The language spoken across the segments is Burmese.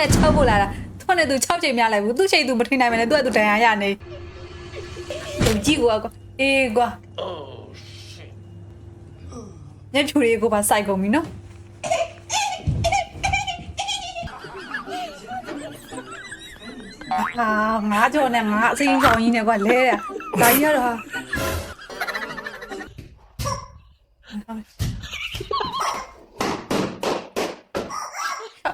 ရ6ပို့လာတာသူနဲ့သူ6ချိန်များလိုက်ဘူးသူ့ချိန်သူမထိနိုင်မယ်လေသူကသူတန်ရာရနေသူကြည့်ကွာကွာအေးကွာညဖြူလေးကိုပါစိုက်ကုန်ပြီနော်ဟာငါကြော်နဲ့ငါအစိမ်းဆောင်ကြီးနဲ့ကွာလဲတာဒါကြီးကတော့ဟာ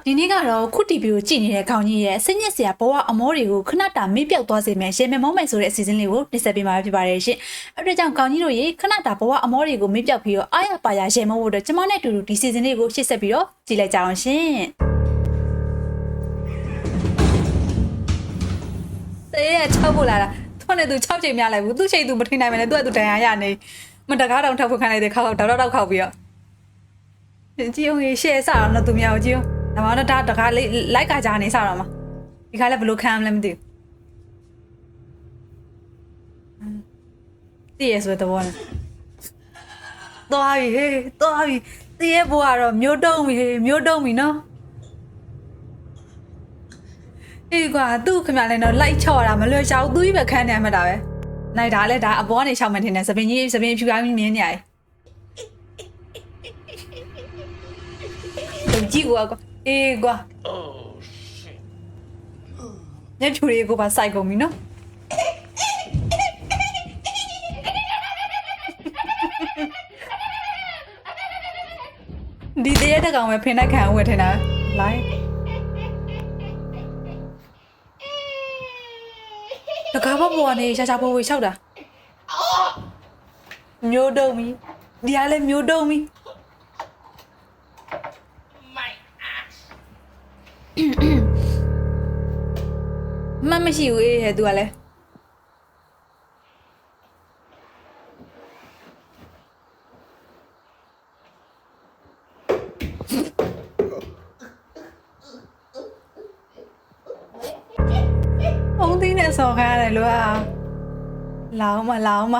ဒီနေ့ကတော့ခုတီဗီကိုကြည့်နေတဲ့ခေါင်းကြီးရဲ့ဆင်းညက်စရာဘဝအမောတွေကိုခဏတာမေ့ပြောက်သွားစေမယ်ရေမမောမယ်ဆိုတဲ့အစီအစဉ်လေးကိုနှိစက်ပေးမှာဖြစ်ပါတယ်ရှင်။အဲ့ဒါကြောင့်ခေါင်းကြီးတို့ရေခဏတာဘဝအမောတွေကိုမေ့ပြောက်ပြီးတော့အားရပါရရေမောဖို့အတွက်ကျမနဲ့အတူတူဒီစီဇန်လေးကိုရှေ့ဆက်ပြီးတော့ကြည့်လိုက်ကြအောင်ရှင်။တေးရ6ပို့လာတာသူနဲ့သူ6ချိန်များလိုက်ဘူးသူ့ချိန်သူမထိနိုင်မယ်လေသူကသူတန်ရာရနေမတကားတောင်ထောက်ဖို့ခံလိုက်တဲ့ခောက်ခောက်တောက်တောက်ခောက်ပြီးတော့ကြည့်အောင်ရေရှေ့စအောင်တော့သူများကိုကြည့်အောင် ဒါမှတော့ဒါတကားလေးလိုက်ကကြနေစတော့မှာဒီခါလည်းဘယ်လိုခံမလဲမသိဘူးတည့်ရဆိုတဲ့ဘောနဲ့သွားပြီဟေးသွားပြီတည့်ရဘွားကတော့မျိုးတုံးပြီဟေးမျိုးတုံးပြီနော်အေးကွာသူ့ခင်ဗျာလည်းတော့လိုက်ချော့တာမလွယ်ချောက်သူ့ကြီးပဲခန်းနေမှတာပဲနိုင်ဒါလည်းဒါအပေါ်ကနေရှောက်မှထင်တယ်သပင်ကြီးသပင်ဖြူကောင်းကြီးမြင်နေရတယ်သူကြည့်ကွာကွာ အေးကွာညဖြူလေးကိုပါစိုက်ကုန်ပြီနော်ဒီတရက်တစ်ကောင်ပဲဖင်လိုက်ခံအောင်ဝယ်ထင်တာလိုက်တကားဘဘောကနေရှာရှာပေါ်ဝေလျှောက်တာမျိုးတုံးပြီဒီကလည်းမျိုးတုံးပြီ မမရှိဘူးအေးဟဲ့သူကလည်းဘုံသီးနဲ့ဆော်ခိုင်းရတယ်လို့อ่ะလောင်းမလောင်းမ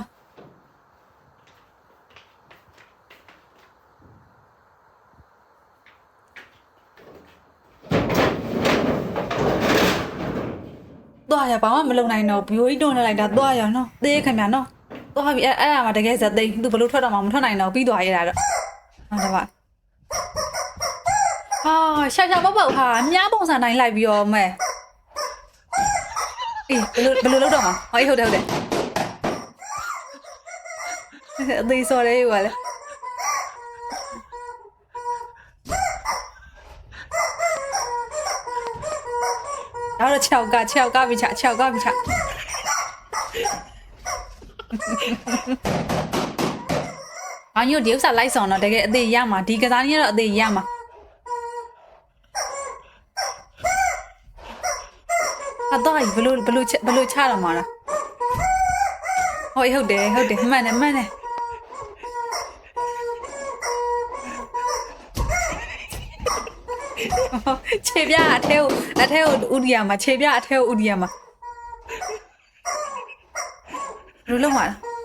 သွားရပါမမလုံနိုင်တော့ဘီယိုကြီးတွန်းနေလိုက်တာသွားရနော်သေးခင်ဗျာနော်သွားပြီအဲ့အဲ့ဒါမှတကယ်ဇက်သိန်းသူဘလို့ထွက်တော့မှမထွက်နိုင်တော့ပြီးသွားရတာတော့ဟုတ်တယ်ပါဟာရှာရှာပေါက်ပေါက်ဟာမြားပုံစံတိုင်းလိုက်ပြီးတော့မဲအေးဘယ်လိုဘယ်လိုလုပ်တော့မှာဟောအေးဟုတ်တယ်ဟုတ်တယ်အသေးစော်လေးရွာလေ 然后翘个翘个比翘翘个比翘。အညိုဒီဥစ္စာလိုက်ဆောင်တော့တကယ်အသေးရမှာဒီကစားနည်းကတော့အသေးရမှာအတော့ဘလို့ဘလို့ဘလို့ချတော့မှာလားဟောဟုတ်တယ်ဟုတ်တယ်မှန်တယ်မှန်တယ် ခြေပြအထဲကိုအထဲကိုဥဒီယာမှာခြေပြအထဲကိုဥဒီယာမှာဘယ်လိုလုပ်မှာလဲ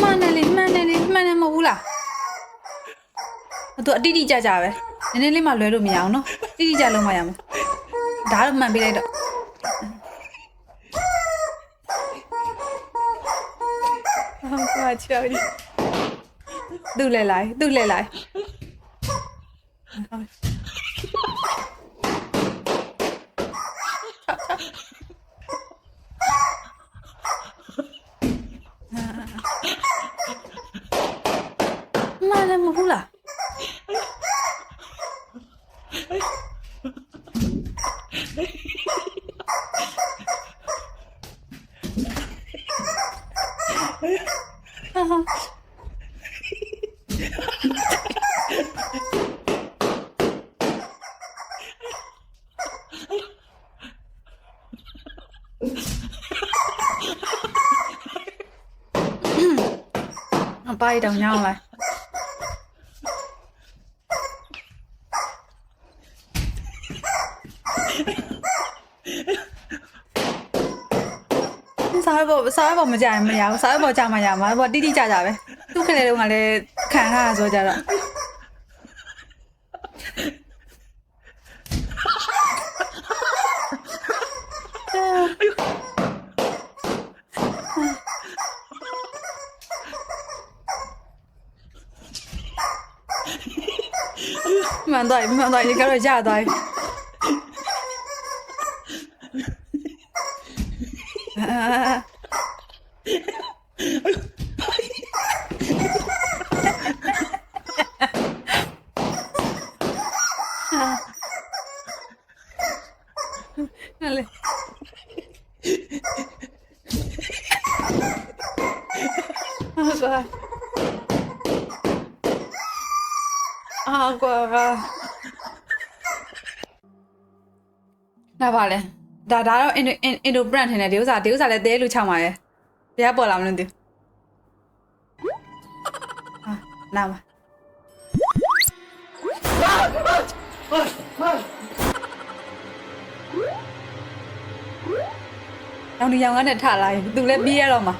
မှန်တယ်လေမှန်တယ်လေမှန်တယ်မဟုတ်ဘူးလား သူအတိတိကျကျပဲနည်းနည်းလေးမှလွဲလို့မရအောင်နော်တိတိကျလုံးမရမှာဒါတော့မှန်ပေးလိုက်တော့ဟုတ်ပါချော်ဒီသူ့လဲလိုက်သူ့လဲလိုက်မှန်တယ်မဟုတ်ဘူးလား ဟာဟာအပိုက်တောင်ညောင်းလိုက် ရွက်ပေါ်စားရွက်ပေါ်မကြရင်မရဘူးစားရွက်ပေါ်ကြမှာရမှာဘောတိတိကျကျပဲသူ့ခလေတုန်းကလည်းခံထားရဆိုကြတော့မှန်တော့မှန်တော့ဒီကတော့ကြာသွားပြီအာဟဲ့လေအာကွာအာ ကွာဒါပါလေဒါဒါတော့အင်ဒိုအင်ဒိုဘရန့်ထင်တယ်ဒီဥစ္စာဒီဥစ္စာလည်းတဲလူချောင်းပါရဲ့ဘယ်ကပေါ်လာမလို့ဒီအာနာမ။အောင်ဒီရောင်ကနဲ့ထလာရင်သူလည်းပြေးရတော့မှာ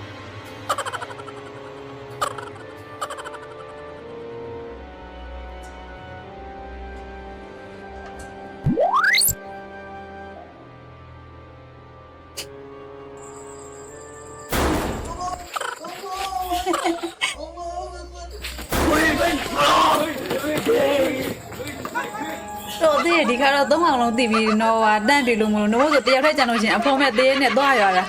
ဒီခါတော့သုံးအောင်လုံးတည်ပြီးတော့ဟာတန့်ပြီလို့မလို့တော့ဆိုတယောက်ထက်ကြံလို့ရှရင်အဖုံးမဲ့သေးနဲ့သွားရတာ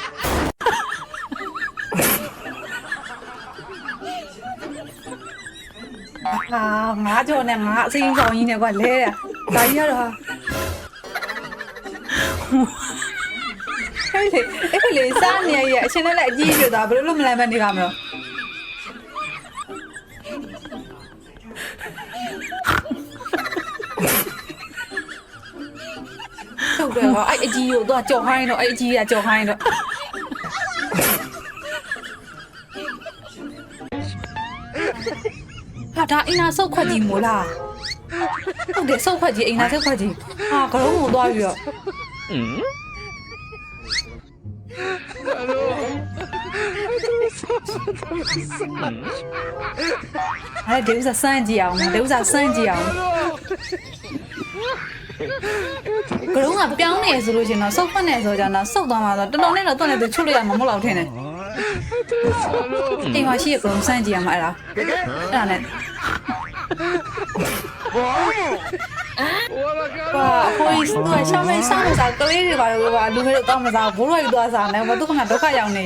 ဟာငါကြော်နဲ့ငါအစိမ်းဆောင်ကြီးနဲ့ကွာလဲတာဒါကြီးကတော့ဟာဟဲ့လေအဲ့လေစားနေရအချင်းနဲ့လည်းအကြီးပြသွားဘယ်လိုလုပ်မလဲမနေပါမလို့ ထုတ်တယ်ဟောအဲ့အကြီးကိုတော့ကြော်ဟိုင်းတော့အဲ့အကြီးကကြော်ဟိုင်းတော့ဟာဒါအင်နာဆုတ်ခွက်ကြီးမို့လားဟုတ်တယ်ဆုတ်ခွက်ကြီးအင်နာဆုတ်ခွက်ကြီးဟာကလုံးကိုသွားပြီးတော့အဲ့ဒီဥစားစမ်းကြည့်အောင်ဒီဥစားစမ်းကြည့်အောင် ကရုံးကပြောင်းနေဆိုလို့ရှင်တော့စုပ်ဖက်နေဆိုကြတော့စုပ်သွားမှာဆိုတော်တော်နဲ့တော့တွန့်နေသူချွတ်လို့ရမှာမဟုတ်တော့ထင်တယ်တင်ပါရှိရကရုံးစမ်းကြည့်ရမှာအဲ့ဒါအဲ့ဒါနဲ့ဘာကိုယ်စတော့ရှောင်းမဆောင်းမစားကလေးတွေပါတော့ဘာလူမဲတို့တော့မစားဘိုးရိုက်သွားစားနေဘာသူကမှဒုက္ခရောက်နေ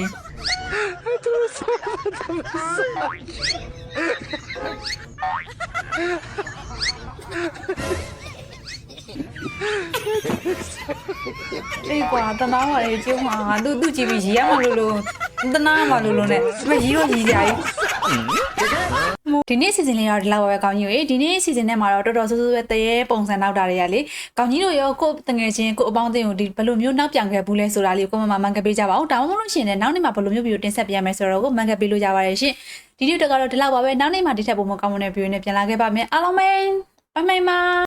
သူဆောင်းမစား အေးကွာတနာပါလေကျုံးမှာငါသူ့သူ့ကြည့်ပြီးရီရမလို့လို့တနာပါလို့လို့နဲ့မရီတော့ရီကြကြီးဒီနေ့စီစဉ်လေးတော့ဒီလောက်ပဲကောင်းကြီးရေဒီနေ့စီစဉ်ထဲမှာတော့တော်တော်ဆိုးဆိုးပဲတရေပုံစံနောက်တာတွေကလေကောင်းကြီးတို့ရောကိုယ်တငယ်ချင်းကိုအပေါင်းအသင်းကိုဒီဘယ်လိုမျိုးနောက်ပြန်ခဲ့ဘူးလဲဆိုတာလေးကိုမမမန်ကပေးကြပါဦးဒါမှမဟုတ်လို့ရှိရင်လည်းနောက်နေ့မှာဘယ်လိုမျိုးဗီဒီယိုတင်ဆက်ပြရမယ်ဆိုတော့ကိုမန်ကပေးလို့ကြပါတယ်ရှင်ဒီနေ့တော့ကတော့ဒီလောက်ပါပဲနောက်နေ့မှာဒီထက်ပိုမိုကောင်းမွန်တဲ့ဗီဒီယိုနဲ့ပြန်လာခဲ့ပါမယ်အားလုံးပဲဘိုင်ဘိုင်ပါ